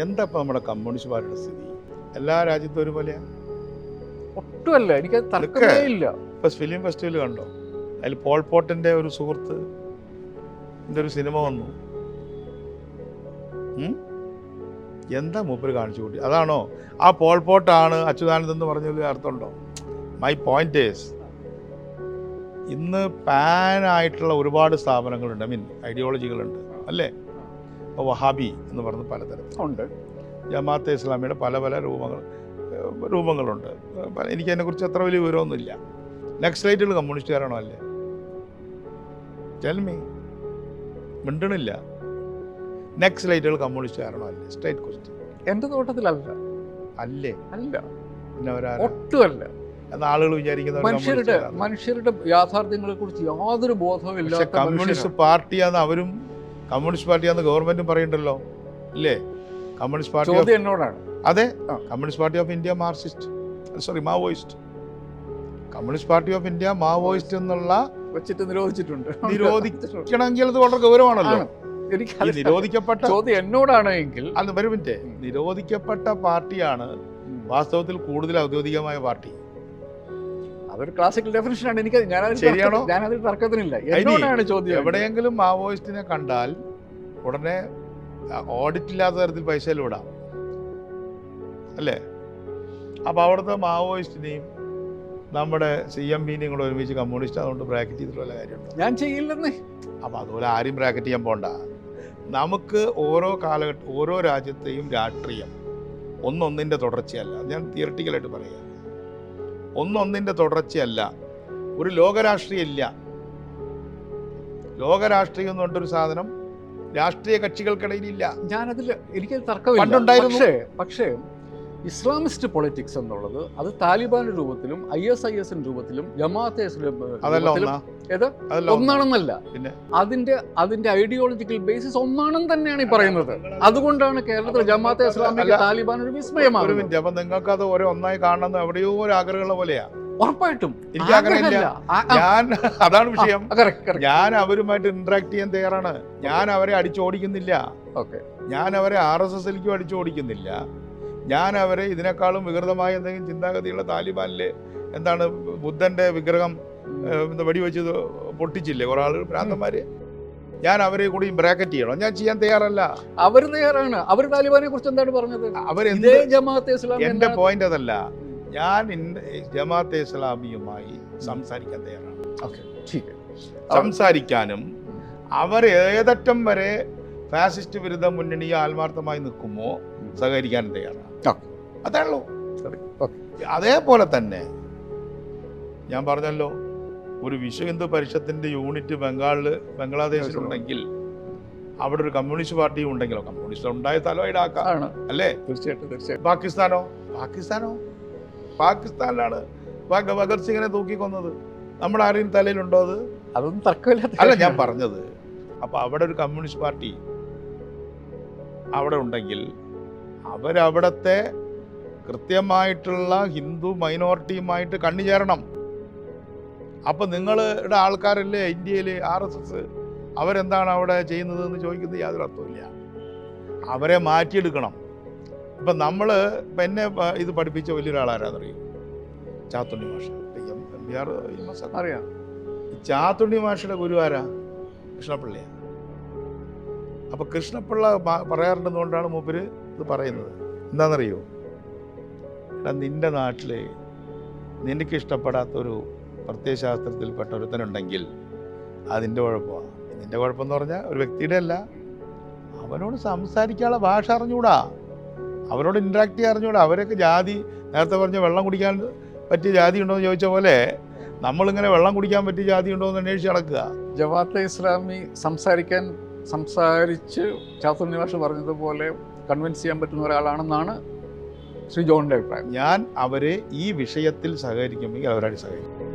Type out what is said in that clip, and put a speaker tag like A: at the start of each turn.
A: എന്താ ഇപ്പം നമ്മുടെ കമ്മ്യൂണിസ്റ്റ് പാർട്ടിയുടെ സ്ഥിതി? എല്ലാ രാജ്യത്തും ഒരുപോലെയാണ്
B: ഒട്ടുമല്ല. എനിക്ക് തർക്കമേ ഇല്ല.
A: ഇപ്പം ഫിലിം ഫെസ്റ്റിവൽ കണ്ടോ? അതിൽ പോൾ പോട്ടിന്റെ ഒരു സുഹൃത്ത് ഒരു സിനിമ വന്നു? എന്താ മൂപ്പര് കാണിച്ചു കൂട്ടി? അതാണോ? ആ പോൾ പോട്ടാണ് അച്യുതാനന്ദ് എന്ന് പറഞ്ഞതിൽ അർത്ഥമുണ്ടോ? മൈ പോയിന്റ് ഈസ് ഇന്ന് പാനായിട്ടുള്ള ഒരുപാട് സ്ഥാപനങ്ങളുണ്ട്. ഐ മീൻ ഐഡിയോളജികളുണ്ട് അല്ലേ? ഇപ്പോൾ വഹാബി എന്ന് പറയുന്ന പലതരം
B: ഉണ്ട്.
A: ജമാഅത്തെ ഇസ്ലാമിയുടെ പല പല രൂപങ്ങൾ രൂപങ്ങളുണ്ട്. എനിക്കതിനെക്കുറിച്ച് അത്ര വലിയ വിവരമൊന്നുമില്ല. നക്സലൈറ്റുകൾ കമ്മ്യൂണിസ്റ്റുകാരാണോ അല്ലേ ചെൽമി മിണ്ടണില്ല. നക്സലൈറ്റുകൾ കമ്മ്യൂണിസ്റ്റുകാരാണോ അല്ലേ സ്ട്രൈറ്റ് ക്വസ്റ്റ്യൻ
B: എന്റെ തോട്ടത്തിലല്ല.
A: അല്ലേ?
B: അല്ല. ഒട്ടുമല്ല.
A: എന്ന ആളുകൾ വിചാരിക്കുന്ന
B: മനുഷ്യരുടെ മനുഷ്യരുടെ യാഥാർത്ഥ്യങ്ങളെ കുറിച്ച് യാതൊരു ബോധവും ഇല്ല
A: കമ്മ്യൂണിസ്റ്റ്
B: പാർട്ടിയാണ്
A: പാർട്ടിയാന്ന് അവരും കമ്മ്യൂണിസ്റ്റ് പാർട്ടിയാന്ന് ഗവൺമെന്റും പറയണ്ടല്ലോ. ഇല്ലേ? കമ്മ്യൂണിസ്റ്റ് പാർട്ടി
B: എന്നോടാണ്.
A: അതെ. Communist party of India Marxist. Sorry Maoist. Communist party of India Maoist എന്നുള്ള
B: വെച്ചിട്ട് നിരോധിച്ചിട്ടുണ്ട്.
A: നിരോധിക്കണമെങ്കിൽ അത് വളരെ ഗൗരവമാണല്ലോ. നിരോധിക്കപ്പെട്ട
B: ചോദ്യം എന്നോടാണ് എങ്കിൽ
A: അത്
B: ഉം.
A: നിരോധിക്കപ്പെട്ട പാർട്ടിയാണ് വാസ്തവത്തിൽ കൂടുതൽ ഔദ്യോഗികമായ പാർട്ടി.
B: അതൊരു ക്ലാസിക്കൽ ഡെഫിനേഷൻ ആണ്. എനിക്ക് ഞാനത്
A: ശരിയാണോ?
B: ഞാനത് തർക്കത്തിനില്ല. എന്നോടാണ് ചോദ്യം
A: എവിടെയെങ്കിലും മാവോയിസ്റ്റിനെ കണ്ടാൽ ഉടനെ ഓഡിറ്റ് ഇല്ലാത്ത തരത്തിൽ പൈസ ഇടാം. അല്ലേ? അപ്പൊ അവിടുത്തെ മാവോയിസ്റ്റിനെയും നമ്മുടെ സി എം പിന്നെയും കൂടെ ഒരുമിച്ച് കമ്മ്യൂണിസ്റ്റ് അതുകൊണ്ട് ബ്രാക്കറ്റ് ചെയ്തിട്ടുള്ള കാര്യമുണ്ട്?
B: ഞാൻ ചെയ്യില്ലെന്നേ.
A: അപ്പോൾ അതുപോലെ ആരും ബ്രാക്കറ്റ് ചെയ്യാൻ പോണ്ട. നമുക്ക് ഓരോ കാലഘട്ടം ഓരോ രാജ്യത്തെയും രാഷ്ട്രീയം ഒന്നൊന്നിന്റെ തുടർച്ചയല്ല. ഞാൻ തിയറട്ടിക്കലായിട്ട് പറയാം. ഒന്നൊന്നിന്റെ തുടർച്ചയല്ല. ഒരു ലോകരാഷ്ട്രീയം ഇല്ല ലോകരാഷ്ട്രീയം എന്ന് പറഞ്ഞൊരു സാധനം രാഷ്ട്രീയ കക്ഷികൾക്കിടയിലില്ല.
B: ഞാനതിൽ എനിക്ക് തർക്കമില്ല.
A: പണ്ടുണ്ടായിരുന്നു.
B: പക്ഷേ പക്ഷേ ഇസ്ലാമിസ്റ്റ് പൊളിറ്റിക്സ് എന്നുള്ളത് അത് താലിബാൻ രൂപത്തിലും ഐ എസ് ഐ എസിന്റെ രൂപത്തിലും ജമാഅത്തെ. ഒന്നാണെന്നല്ല. അതിന്റെ അതിന്റെ ഐഡിയോളജിക്കൽ ബേസിസ് ഒന്നാണെന്ന് തന്നെയാണ് ഈ പറയുന്നത്. അതുകൊണ്ടാണ് കേരളത്തിൽ ജമാഅത്തെ ഇസ്ലാമിക്ക്. താലിബാൻ ഒരു വിസ്മയമാണ്
A: നിങ്ങൾക്ക് അത് ഓരോ ഒന്നായി കാണണമെന്ന് എവിടെയോ ഒരു ആഗ്രഹമുള്ള പോലെയാ.
B: ഉറപ്പായിട്ടും.
A: എനിക്ക് ആഗ്രഹമില്ല. ഞാൻ അതാണ് വിഷയം. ഞാൻ അവരുമായിട്ട് ഇന്ററാക്ട് ചെയ്യാൻ തയ്യാറാണ്. ഞാൻ അവരെ അടിച്ചോടിക്കുന്നില്ല.
B: ഓക്കെ
A: ഞാൻ അവരെ ആർ എസ് എസ് എൽക്കും അടിച്ചോടിക്കുന്നില്ല. ഞാൻ അവരെ ഇതിനേക്കാളും വികൃതമായ എന്തെങ്കിലും ചിന്താഗതിയുള്ള താലിബാനിലെ എന്താണ് ബുദ്ധന്റെ വിഗ്രഹം വെടിവെച്ച് പൊട്ടിച്ചില്ലേ കുറേ ആളുകൾ ഭ്രാന്തന്മാർ ഞാൻ അവരെ കൂടി ബ്രാക്കറ്റ് ചെയ്യണം. ഞാൻ ചെയ്യാൻ തയ്യാറല്ല.
B: അവർ തയ്യാറാണ്. അവർ താലിബാനെ കുറിച്ച് എന്താണ് പറഞ്ഞത്? അവർ ജമാഅത്തെ
A: പോയിന്റ് അതല്ല. ഞാൻ ജമാഅത്തെ ഇസ്ലാമിയുമായി സംസാരിക്കാൻ തയ്യാറാണ്. സംസാരിക്കാനും അവർ ഏതറ്റം വരെ ഫാസിസ്റ്റ് വിരുദ്ധ മുന്നണി ആത്മാർത്ഥമായി നിൽക്കുമോ? സഹകരിക്കാൻ തയ്യാറാണ്.
B: അതാണല്ലോ.
A: അതേ
B: ഉള്ളൂ
A: അതേപോലെ തന്നെ ഞാൻ പറഞ്ഞല്ലോ ഒരു വിശ്വ ഹിന്ദു പരിഷത്തിന്റെ യൂണിറ്റ് ബംഗാളിൽ ബംഗ്ലാദേശിലുണ്ടെങ്കിൽ അവിടെ ഒരു കമ്മ്യൂണിസ്റ്റ് പാർട്ടി ഉണ്ടെങ്കിലോ? കമ്മ്യൂണിസ്റ്റ് ഉണ്ടായ സ്ഥലം ഈടാക്കാം
B: ആണ്.
A: അല്ലേ?
B: തീർച്ചയായിട്ടും തീർച്ചയായിട്ടും.
A: പാകിസ്ഥാനോ? പാകിസ്ഥാനോ? പാകിസ്ഥാനിലാണ് ഭഗ- ഭഗത് സിംഗിനെ തൂക്കിക്കൊന്നത്. നമ്മുടെ ആരെയും തലയിലുണ്ടോ അത്?
B: അതൊന്നും തർക്കമില്ല
A: അല്ല ഞാൻ. പറഞ്ഞത് അപ്പൊ അവിടെ ഒരു കമ്മ്യൂണിസ്റ്റ് പാർട്ടി അവിടെ ഉണ്ടെങ്കിൽ അവരവിടത്തെ കൃത്യമായിട്ടുള്ള ഹിന്ദു മൈനോറിറ്റിയുമായിട്ട് കണ്ണുചേരണം അപ്പൊ നിങ്ങളുടെ ആൾക്കാരല്ലേ ഇന്ത്യയിൽ ആർ എസ് എസ്? അവരെന്താണ് അവിടെ ചെയ്യുന്നത് എന്ന് ചോദിക്കുന്നത് യാതൊരു അർത്ഥമില്ല അവരെ മാറ്റിയെടുക്കണം. ഇപ്പം നമ്മൾ എന്നെ ഇത് പഠിപ്പിച്ച വലിയൊരാളാരാന്നറിയും? ചാത്തുണ്ണി മാഷ. എം ബി ആർ
B: അറിയാം.
A: ചാത്തുണ്ണി മാഷയുടെ ഗുരുവാരാ ആരാ? കൃഷ്ണപിള്ളയാ അപ്പൊ കൃഷ്ണപിള്ള പറയാറുണ്ടെന്നുകൊണ്ടാണ് മൂപ്പര് ഇത് പറയുന്നത്. എന്താണെന്നറിയോ എടാ നിന്റെ നാട്ടിൽ നിനക്ക് ഇഷ്ടപ്പെടാത്തൊരു പ്രത്യയശാസ്ത്രത്തിൽപ്പെട്ട ഒരുത്തനുണ്ടെങ്കിൽ അതിന്റെ കുഴപ്പമാണ് നിന്റെ കുഴപ്പമെന്ന് പറഞ്ഞാൽ ഒരു വ്യക്തിയുടെ അല്ല. അവനോട് സംസാരിക്കാനുള്ള ഭാഷ അറിഞ്ഞുകൂടാ. അവരോട് ഇൻട്രാക്ട് ചെയ്യാൻ അറിഞ്ഞുകൂടാ. അവരൊക്കെ ജാതി നേരത്തെ പറഞ്ഞ വെള്ളം കുടിക്കാൻ പറ്റിയ ജാതി ഉണ്ടോ എന്ന് ചോദിച്ച പോലെ നമ്മളിങ്ങനെ വെള്ളം കുടിക്കാൻ പറ്റിയ ജാതി ഉണ്ടോ എന്ന് അന്വേഷിച്ച് നടക്കുക.
B: ജവാത്തെ ഇസ്ലാമി സംസാരിക്കാൻ സംസാരിച്ച് ശാസ്ത്ര ഭാഷ പറഞ്ഞതുപോലെ കൺവിൻസ് ചെയ്യാൻ പറ്റുന്ന ഒരാളാണെന്നാണ് ശ്രീ ജോണിന്റെ അഭിപ്രായം.
A: ഞാൻ അവരെ ഈ വിഷയത്തിൽ സഹകരിക്കുമെങ്കിൽ അവരായിട്ട് സഹകരിക്കും